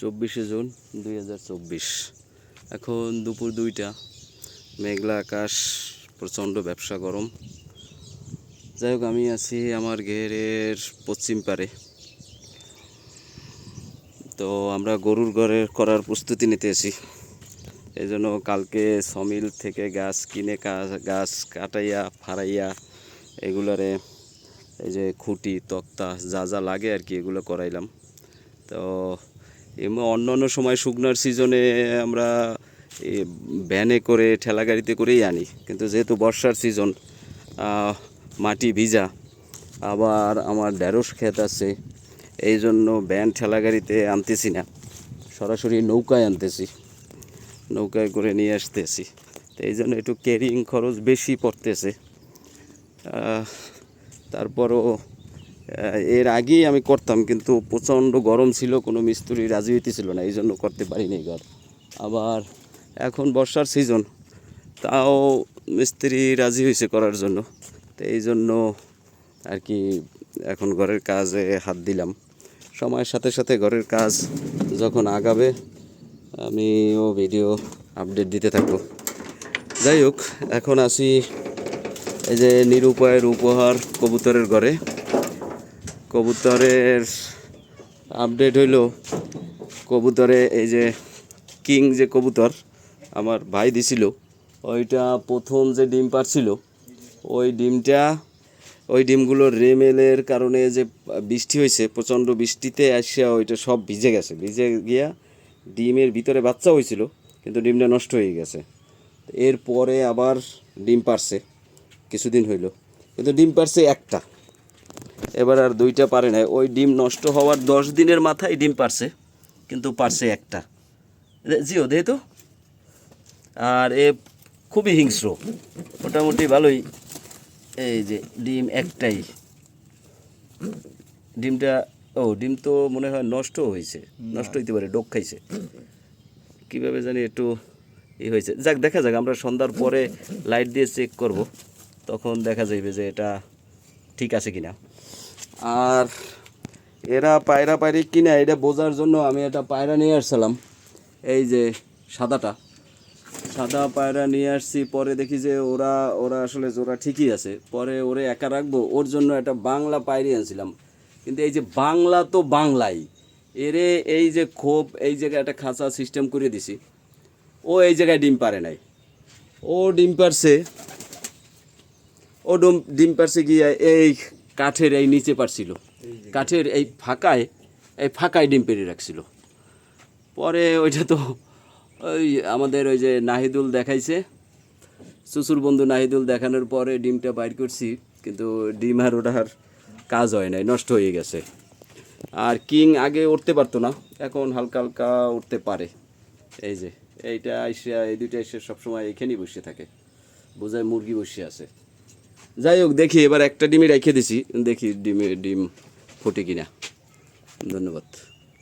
চব্বিশে জুন দুই হাজার চব্বিশ। এখন দুপুর দুইটা, মেঘলা আকাশ, প্রচণ্ড ব্যবসা গরম। যাই হোক, আমি আছি আমার ঘেরের পশ্চিম পারে তো আমরা গরুর ঘরে করার প্রস্তুতি নিতে আছি এই জন্য কালকে সমিল থেকে গাছ কিনে গাছ কাটাইয়া, ফাড়াইয়া, এগুলারে এই যে খুঁটি, তক্তা যা যা লাগে আর কি এগুলো করাইলাম। তো এমনি অন্য অন্য সময় শুকনার সিজনে আমরা ভ্যানে করে ঠেলা গাড়িতে করেই আনি। কিন্তু যেহেতু বর্ষার সিজন মাটি ভিজা, আবার আমার ঢেঁড়স ক্ষেত আছে, এই জন্য ভ্যান ঠেলা গাড়িতে আনতেছি না। সরাসরি নৌকায় আনতেছি, নৌকায় করে নিয়ে আসতেছি। তো এই জন্য একটু ক্যারিং খরচ বেশি পড়তেছে। তারপরও এর আগেই আমি করতাম, কিন্তু প্রচণ্ড গরম ছিল, কোনো মিস্ত্রি রাজি হইতেছিল না এই জন্য করতে পারিনি ঘর। আবার এখন বর্ষার সিজন তাও মিস্ত্রি রাজি হয়েছে করার জন্য। তো এই জন্য আর কি এখন ঘরের কাজে হাত দিলাম। সময়ের সাথে সাথে ঘরের কাজ যখন আগাবে, আমিও ভিডিও আপডেট দিতে থাকব। যাই হোক, এখন আসি এই যে নিরুপায়ের উপহার কবুতরের ঘরে। কবুতরের আপডেট হইল। কবুতরে এই যে কিং যে কবুতর আমার ভাই দিছিল, ওইটা প্রথম যে ডিম পারছিল, ওই ডিমটা, ওই ডিমগুলো রেমেলের কারণে যে বৃষ্টি হয়েছে প্রচণ্ড বৃষ্টিতে আসিয়া ওইটা সব ভিজে গেছে। ভিজে গিয়া ডিমের ভিতরে বাচ্চা হয়েছিল কিন্তু ডিমটা নষ্ট হয়ে গেছে। এরপরে আবার ডিম পারছে, কিছুদিন হইল। কিন্তু ডিম পারছে একটা। এবার আর দুইটা পারে নাই। ওই ডিম নষ্ট হওয়ার দশ দিনের মাথায় ডিম পারছে, কিন্তু পারছে একটা। জিও, দে তো। আর এ খুবই হিংস্র। মোটামুটি ভালোই। এই যে ডিম একটাই। ডিমটা, ও, ডিম তো মনে হয় নষ্ট হয়েছে। নষ্ট হইতে পারে, ডোক খাইছে। কীভাবে জানি একটু ই হয়েছে। যাক, দেখা যাক, আমরা সন্ধ্যার পরে লাইট দিয়ে চেক করব। তখন দেখা যাইবে যে এটা ঠিক আছে কিনা। আর এরা পায়রা পায়রি কিনা, এটা বোঝার জন্য আমি একটা পায়রা নিয়ে আসছিলাম। এই যে সাদাটা। সাদা পায়রা নিয়ে আসছি, পরে দেখি যে ওরা ওরা আসলে জোড়া ঠিকই আছে। পরে ওরে একা রাখব, ওর জন্য একটা বাংলা পায়রি আনছিলাম। কিন্তু এই যে বাংলা তো বাংলাই। এরে এই যে খোপ, এই জায়গায় একটা খাঁচা সিস্টেম করে দিছি। ও এই জায়গায় ডিম পারে নাই। ও ডিম পারছে। ও ডুম, ডিম পারছে গিয়ে এই কাঠের এই নিচে পারছিল কাঠের এই ফাঁকায় এই ফাঁকায় ডিম পেরে রাখছিল। পরে ওইটা তো ওই আমাদের ওই যে নাহিদুল দেখাইছে। শ্বশুর বন্ধু নাহিদুল দেখানোর পরে ডিমটা বাইর করছি কিন্তু ডিম আর ওটার কাজ হয় নাই নষ্ট হয়ে গেছে। আর কিং আগে উঠতে পারতো না এখন হালকা হালকা উঠতে পারে। এই যে এইটা এসে এই দুইটা এসে সবসময় এখানেই বসে থাকে। বোঝায় মুরগি বসে আছে। যাই হোক দেখি এবার একটা ডিমই রেখে দিছি। দেখি ডিমে ডিম ফোটে কিনা। ধন্যবাদ।